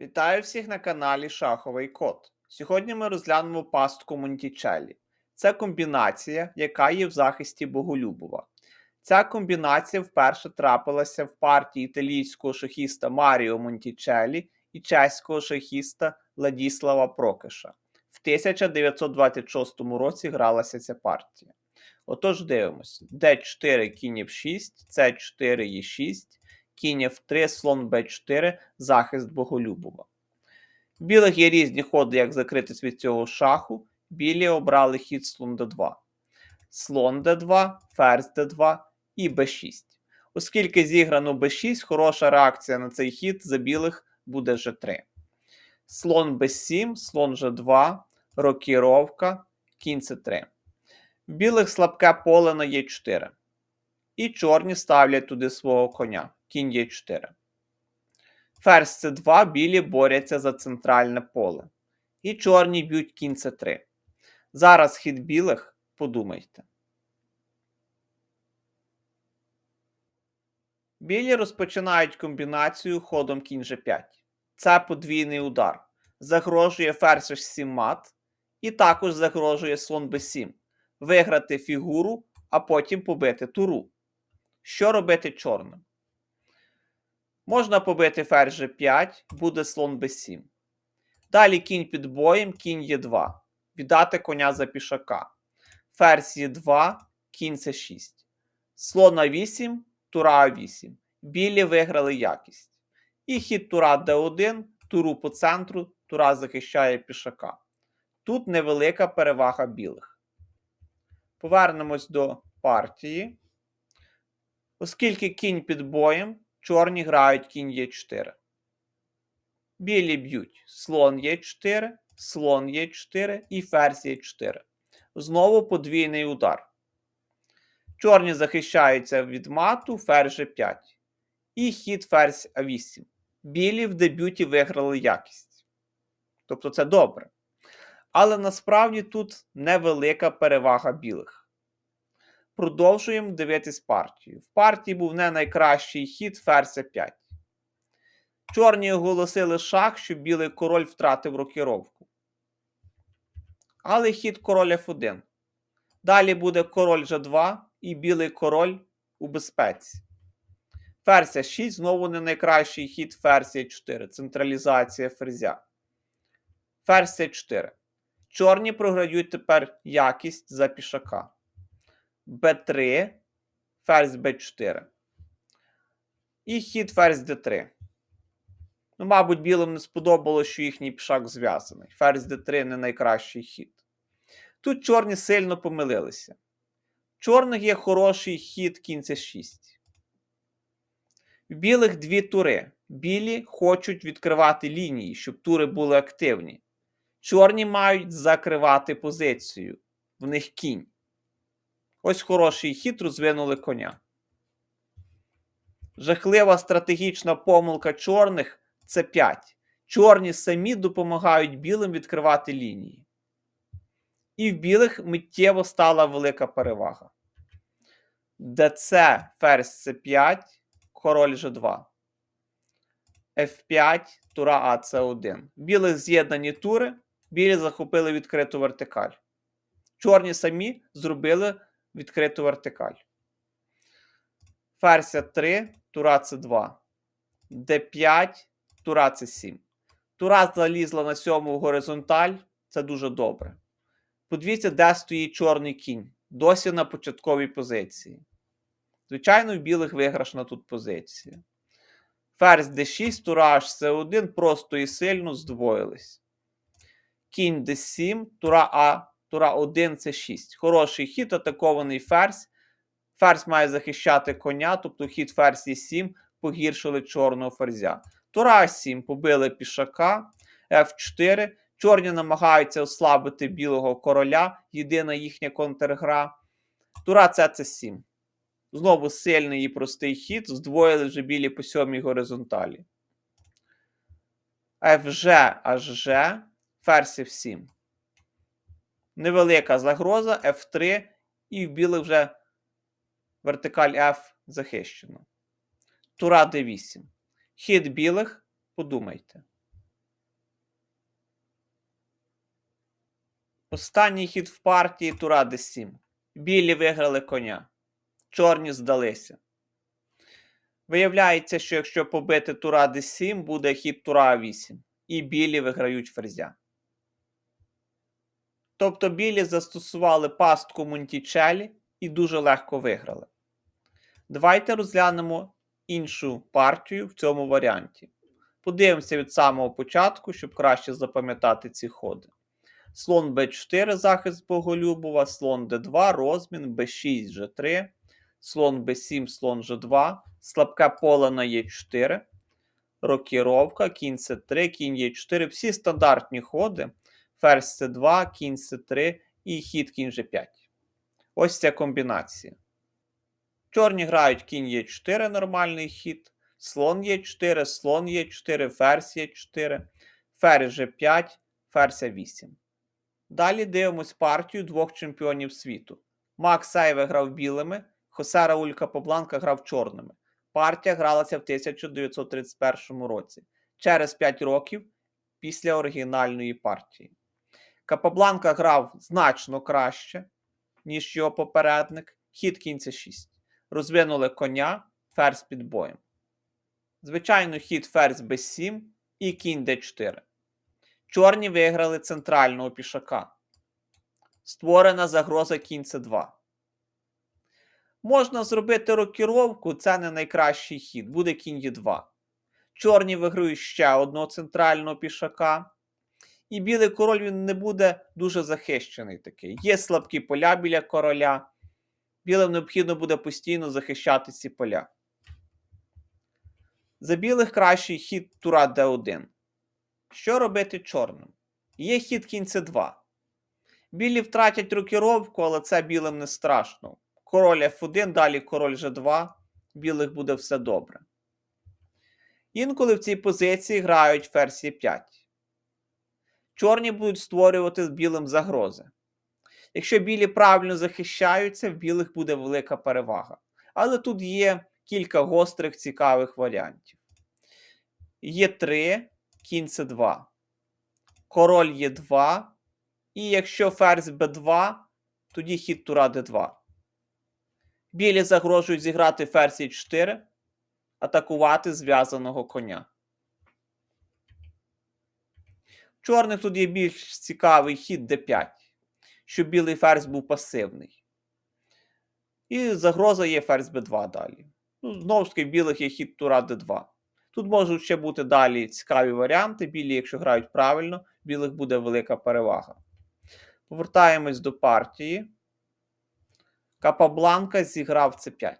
Вітаю всіх на каналі Шаховий Код. Сьогодні ми розглянемо пастку Монтічелі. Це комбінація, яка є в захисті Боголюбова. Ця комбінація вперше трапилася в партії італійського шахіста Маріо Монтічелі і чеського шахіста Ладіслава Прокиша. В 1926 році гралася ця партія. Отож, дивимося: d4 кінь f6, c4 e6, кінь f3, слон b4, захист Боголюбова. В білих є різні ходи, як закритись від цього шаху. Білі обрали хід слон d2. Слон d2, ферзь d2 і b6. Оскільки зіграно b6, хороша реакція на цей хід за білих буде g3. Слон b7, слон g2, рокіровка, кінь c3. В білих слабке поле на Е4. І чорні ставлять туди свого коня. Кінь Е4. Ферзь С2, білі борються за центральне поле. І чорні б'ють кінь С3. Зараз хід білих, подумайте. Білі розпочинають комбінацію ходом кінь G5. Це подвійний удар. Загрожує ферзь H7 мат. І також загрожує слон b7 виграти фігуру, а потім побити туру. Що робити чорним? Можна побити ферзь G5, буде слон b7. Далі кінь під боєм, кінь Е2. Віддати коня за пішака. Ферзь Е2, кінь С6. Слон А8, тура А8. Білі виграли якість. І хід тура Д1, туру по центру, тура захищає пішака. Тут невелика перевага білих. Повернемось до партії. Оскільки кінь під боєм, чорні грають кінь Е4. Білі б'ють слон Е4, слон Е4 і ферзь Е4. Знову подвійний удар. Чорні захищаються від мату, ферзь G5. І хід ферзь А8. Білі в дебюті виграли якість. Тобто це добре. Але насправді тут невелика перевага білих. Продовжуємо дивитись партію. В партії був не найкращий хід ферзь 5. Чорні оголосили шах, що білий король втратив рокіровку. Але хід король F1. Далі буде король G2 і білий король у безпеці. Ферзь 6 знову не найкращий хід ферзь 4. Централізація ферзя. Ферзь 4. Чорні програють тепер якість за пішака. Б3, ферзь Б4. І хід ферзь Д3. Ну, мабуть, білим не сподобалося, що їхній пішак зв'язаний. Ферзь Д3 не найкращий хід. Тут чорні сильно помилилися. Чорних є хороший хід кінь С6. В білих дві тури. Білі хочуть відкривати лінії, щоб тури були активні. Чорні мають закривати позицію. В них кінь. Ось хороший хід розвинули коня. Жахлива стратегічна помилка чорних це 5. Чорні самі допомагають білим відкривати лінії. І в білих миттєво стала велика перевага. ДЦ ферзь С5, король Ж2. F5, тура АЦ1. Білих з'єднані тури. Білі захопили відкриту вертикаль. Чорні самі зробили відкриту вертикаль. Ферзь 3, тура С2. Д5, тура С7. Тура залізла на сьому горизонталь. Це дуже добре. Подивіться, де стоїть чорний кінь. Досі на початковій позиції. Звичайно, в білих виграшна тут позиція. Ферзь d6, тура С1 просто і сильно здвоїлись. Кінь d7, тура А, тура 1 це 6. Хороший хід, атакований ферзь. Ферзь має захищати коня, тобто хід ферзь Е7 погіршили чорного ферзя. Тура 7 побили пішака, F4. Чорні намагаються ослабити білого короля. Єдина їхня контргра. Тура це 7 Знову сильний і простий хід. Здвоїли вже білі по сьомій горизонталі. FG, HG, ферзь F7 невелика загроза F3, і в білих вже вертикаль F захищено. Тура D8. Хід білих, подумайте. Останній хід в партії Тура D7. Білі виграли коня. Чорні здалися. Виявляється, що якщо побити Тура D7, буде хід Тура А8. І білі виграють ферзя. Тобто білі застосували пастку Монтічелі і дуже легко виграли. Давайте розглянемо іншу партію в цьому варіанті. Подивимося від самого початку, щоб краще запам'ятати ці ходи. Слон b4 захист Боголюбова, слон d2, розмін, b6, g3, слон b7, слон g2, слабке поле на e4, рокіровка, кінь c3, кінь e4. Всі стандартні ходи. Ферзь c2, кінь c3 і хід кінь g5. Ось ця комбінація. Чорні грають кінь Е4 нормальний хід, слон Е4, слон Е4, ферзь Е4, ферзь G5, ферзь А8. Далі дивимось партію двох чемпіонів світу. Макс Сайве грав білими, Хосе Рауль Капобланка грав чорними. Партія гралася в 1931 році, через 5 років після оригінальної партії. Капобланка грав значно краще, ніж його попередник, хід кінь С6 розвинули коня, ферзь під боєм. Звичайно, хід ферзь b7 і кінь d4. Чорні виграли центрального пішака. Створена загроза кінь c2. Можна зробити рокіровку, це не найкращий хід, буде кінь e2. Чорні виграють ще одного центрального пішака. І білий король він не буде дуже захищений такий. Є слабкі поля біля короля. Білим необхідно буде постійно захищати ці поля. За білих кращий хід тура d1. Що робити чорним? Є хід кінь c2. Білі втратять рокіровку, але це білим не страшно. Король F1, далі король G2. Білих буде все добре. Інколи в цій позиції грають ферзь e5. Чорні будуть створювати білим загрози. Якщо білі правильно захищаються, в білих буде велика перевага. Але тут є кілька гострих цікавих варіантів. Є 3, кінь С2, король Є2. І якщо ферзь Б2, тоді хід тура Д2. Білі загрожують зіграти ферзь Е4, атакувати зв'язаного коня. Чорних тут є більш цікавий хід d5 щоб білий ферзь був пасивний. І загроза є ферзь b2 далі. Ну, Знову ж таки, в білих є хід тура d2. Тут можуть ще бути далі цікаві варіанти. Білі, якщо грають правильно, білих буде велика перевага. Повертаємось до партії. Капабланка зіграв c5.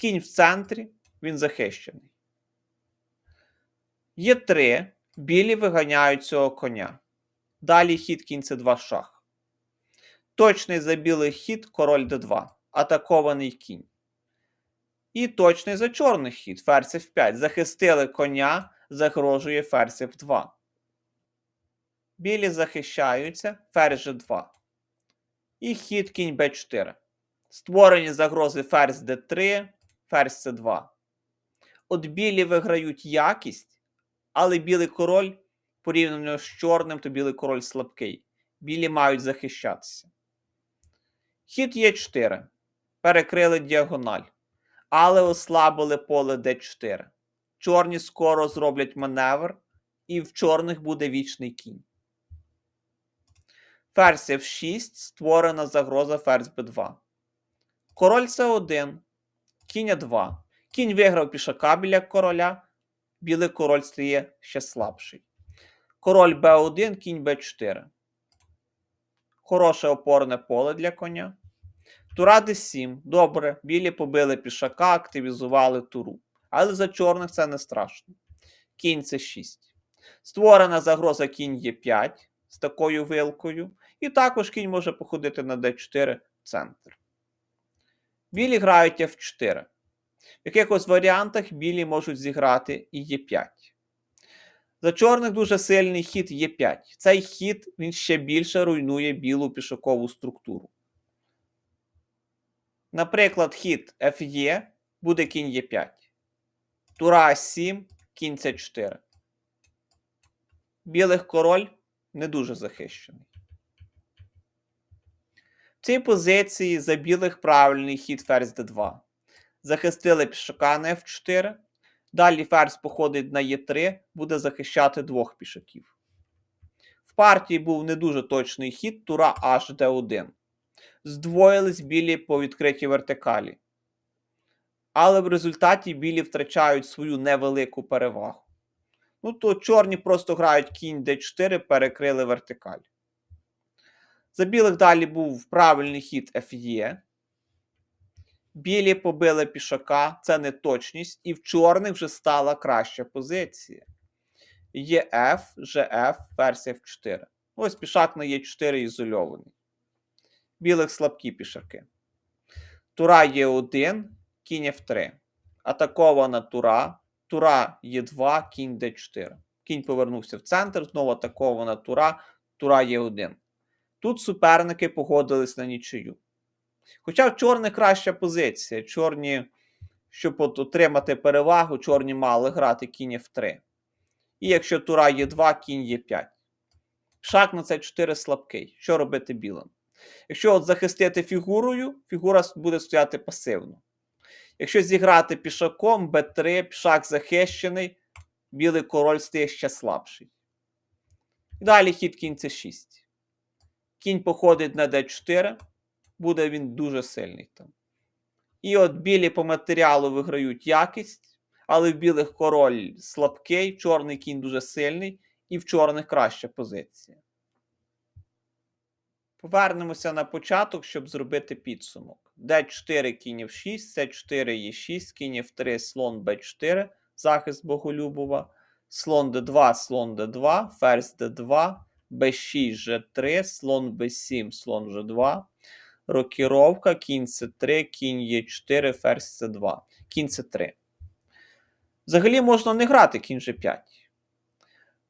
Кінь в центрі, він захищений. Є 3. Білі виганяють цього коня. Далі хід кінь c2 шах. Точний за білий хід король d2. Атакований кінь. І точний за чорний хід ферзь f5. Захистили коня, загрожує ферзь f2. Білі захищаються, ферзь g2. І хід кінь b4. Створені загрози ферзь d3, ферзь c2. От білі виграють якість, але білий король порівняно з чорним, то білий король слабкий. Білі мають захищатися. Хід Е4. Перекрили діагональ. Але ослабили поле Д4. Чорні скоро зроблять маневр, і в чорних буде вічний кінь. Ферзь F6 створена загроза ферзь b2. Король С1. Кінь 2. Кінь виграв пішака біля короля. Білий король стає ще слабший. Король Б1, кінь Б4. Хороше опорне поле для коня. Тура d7. Добре. Білі побили пішака, активізували туру. Але за чорних це не страшно. Кінь c 6. Створена загроза кінь Е5 з такою вилкою. І також кінь може походити на d4 в центр. Білі грають F4. В якихось варіантах білі можуть зіграти і Е5. За чорних дуже сильний хід Е5. Цей хід він ще більше руйнує білу пішокову структуру. Наприклад, хід Ф'Е буде кінь Е5. Тура 7, кінь С4. Білих король не дуже захищений. В цій позиції за білих правильний хід ферзь d2. Захистили пішака на f4. Далі ферзь походить на e3, буде захищати двох пішаків. В партії був не дуже точний хід тура hd1. Здвоїлись білі по відкритій вертикалі. Але в результаті білі втрачають свою невелику перевагу. Ну, то чорні просто грають кінь d4, перекрили вертикаль. За білих далі був правильний хід FE. Білі побили пішака, це неточність, і в чорних вже стала краща позиція. Є F, GF, версія F4. Ось пішак на Е4 ізольований. Білих слабкі пішаки. Тура Е1, кінь F3. Атакована тура. Тура Е2, кінь Д4. Кінь повернувся в центр, знову атакована тура, тура Е1. Тут суперники погодились на нічию. Хоча в чорних краща позиція. Чорні, щоб от отримати перевагу, чорні мали грати кінь F3. І якщо тура є 2, кінь є 5. Шах на це 4 слабкий. Що робити білим? Якщо от захистити фігурою, фігура буде стояти пасивно. Якщо зіграти пішаком, Б3, пішак захищений, білий король стає ще слабший. Далі хід кінь С6. Кінь походить на d4, буде він дуже сильний там. І от білі по матеріалу виграють якість, але в білих король слабкий, чорний кінь дуже сильний, і в чорних краща позиція. Повернемося на початок, щоб зробити підсумок. d4 кінь f6, c4 e6, кінь f3, слон b4, захист Боголюбова, слон d2, слон d2, ферзь d2, b6, g3, слон b7, слон g2, рокіровка, кінь c3, кінь e4, ферзь c2, кінь c3. Взагалі можна не грати кінь g5.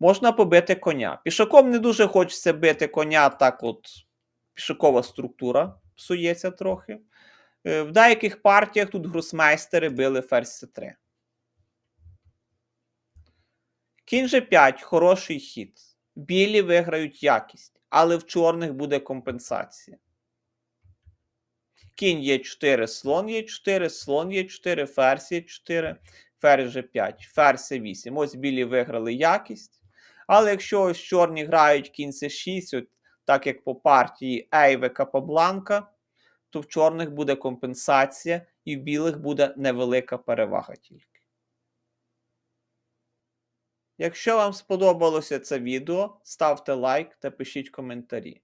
Можна побити коня. Пішаком не дуже хочеться бити коня, так от пішакова структура псується трохи. Е, В деяких партіях тут гросмейстери били ферзь c3. Кінь g5 хороший хід. Білі виграють якість, але в чорних буде компенсація. Кінь Е4, слон Е4, слон Е4, ферзь Е4, ферзь G5, ферзь С8. Ось білі виграли якість. Але якщо ось чорні грають кінь С6, от так як по партії Ейве Капабланка, то в чорних буде компенсація і в білих буде невелика перевага тільки. Якщо вам сподобалося це відео, ставте лайк та пишіть коментарі.